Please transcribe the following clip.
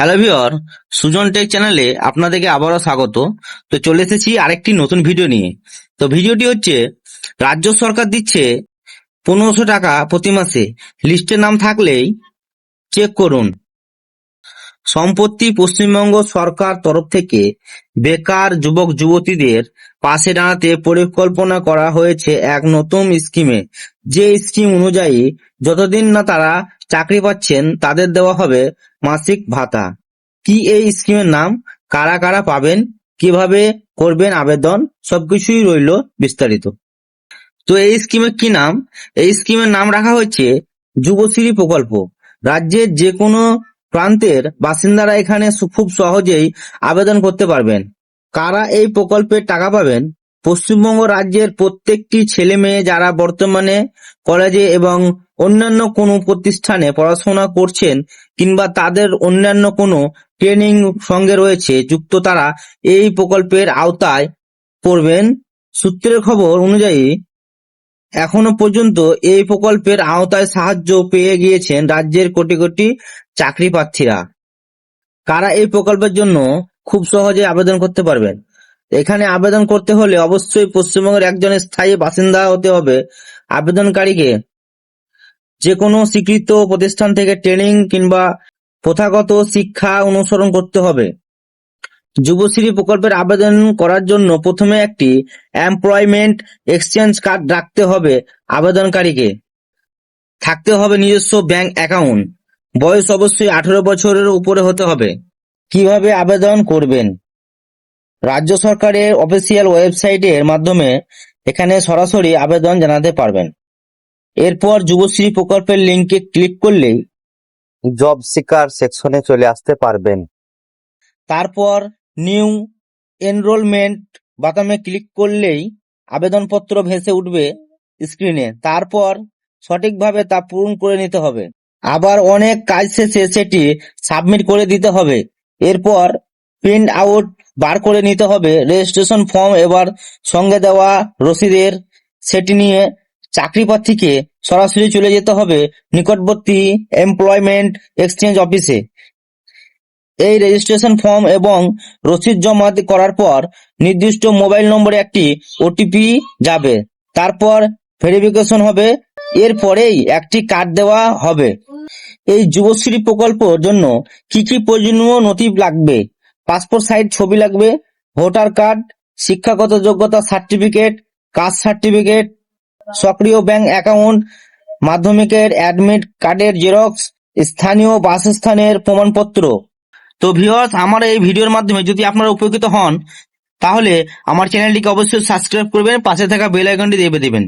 Hello viewer Sujan take চ্যানেলে আপনাদেরকে আবারও স্বাগত। তো চলে এসেছি আরেকটি নতুন ভিডিও নিয়ে। তো ভিডিওটি হচ্ছে, রাজ্য সরকার দিচ্ছে পনেরোশো টাকা প্রতি মাসে। লিস্টে নাম থাকলেই চেক করুন। সম্পত্তি পশ্চিমবঙ্গ সরকার তরফ থেকে বেকার যুবক, যুবতীদের পাশে দাঁড়াতে পরিকল্পনা করা হয়েছে এক নতুন স্কিমে। যে স্কিম অনুযায়ী যতদিন না তারা চাকরি পাচ্ছেন, তাদের দেওয়া হবে মাসিক ভাতা। কি এই স্কিমের নাম? কারা কারা পাবেন? কীভাবে করবেন আবেদন? সবকিছুই রইল বিস্তারিত। তো এই স্কিমের কি নাম? এই স্কিমের নাম রাখা হয়েছে যুবশ্রী প্রকল্প। রাজ্যের যে কোনো প্রান্তের বাসিন্দারা এখানে খুব সহজেই আবেদন করতে পারবেন। কারা এই প্রকল্পের টাকা পাবেন? পশ্চিমবঙ্গ রাজ্যের প্রত্যেকটি ছেলে মেয়ে যারা বর্তমানে কলেজে এবং অন্যান্য কোনো প্রতিষ্ঠানে পড়াশোনা করছেন কিংবা তাদের অন্যান্য কোনো ট্রেনিং সঙ্গে রয়েছে, যুক্ত তারা এই প্রকল্পের আওতায় পড়বেন। সূত্রের খবর অনুযায়ী, এখনও পর্যন্ত এই প্রকল্পের আওতায় সাহায্য পেয়ে গিয়েছেন রাজ্যের কোটি কোটি চাকরি প্রার্থীরা কারা এই প্রকল্পের জন্য খুব সহজে আবেদন করতে পারবেন। এখানে আবেদন করতে হলে অবশ্যই পশ্চিমবঙ্গের একজন স্থায়ী বাসিন্দা হতে হবে। আবেদনকারীকে যে কোনো স্বীকৃত প্রতিষ্ঠান থেকে ট্রেনিং কিংবা প্রথাগত শিক্ষা অনুসরণ করতে হবে। যুবশ্রী প্রকল্পের আবেদন করার জন্য প্রথমে একটি এমপ্লয়মেন্ট এক্সচেঞ্জ কার্ড রাখতে হবে আবেদনকারীকে। থাকতে হবে নিজস্ব ব্যাংক অ্যাকাউন্ট। বয়স অবশ্যই আঠেরো বছরের উপরে হতে হবে। কীভাবে আবেদন করবেন? রাজ্য সরকারের অফিসিয়াল ওয়েবসাইটের মাধ্যমে এখানে সরাসরি আবেদন জানাতে পারবেন। এরপর যুবশ্রী প্রকল্পের লিঙ্কে ক্লিক করলেই জব সিকার সেকশনে চলে আসতে পারবেন। তারপর নিউ এনরোলমেন্ট বাটনে ক্লিক করলেই আবেদনপত্র ভেসে উঠবে স্ক্রিনে তারপর সঠিকভাবে তা পূরণ করে নিতে হবে। আবার অনেক কাজ শেষে সেটি সাবমিট করে দিতে হবে। এরপর প্রিন্ট আউট বার করে নিতে হবে। রেজিস্ট্রেশন ফর্ম এবার সঙ্গে দেওয়া রসিদের সেটি নিয়ে চাকরি প্রার্থীকে সরাসরি চলে যেতে হবে নিকটবর্তী এমপ্লয়মেন্ট এক্সচেঞ্জ অফিসে এই রেজিস্ট্রেশন ফর্ম এবং রসিদ জমা করার পর নির্দিষ্ট মোবাইল নম্বরে একটি ওটিপি যাবে। তারপর ভেরিফিকেশন হবে। এরপরেই একটি কার্ড দেওয়া হবে। এই যুবশ্রী প্রকল্পের জন্য কি কি প্রয়োজনীয় নথি লাগবে? পাসপোর্ট সাইজ ছবি লাগবে ভোটার কার্ড শিক্ষাগত যোগ্যতা সার্টিফিকেট কাস্ট সার্টিফিকেট সক্রিয় ব্যাংক অ্যাকাউন্ট মাধ্যমিকের অ্যাডমিট কার্ডের জেরক্স স্থানীয় বাসস্থানের প্রমাণপত্র। তো ভিউয়ার্স আমার এই ভিডিওর মাধ্যমে যদি আপনারা উপকৃত হন, তাহলে আমার চ্যানেলটিকে অবশ্যই সাবস্ক্রাইব করবেন, পাশে থাকা বেল আইকনটি দেবে দেবেন।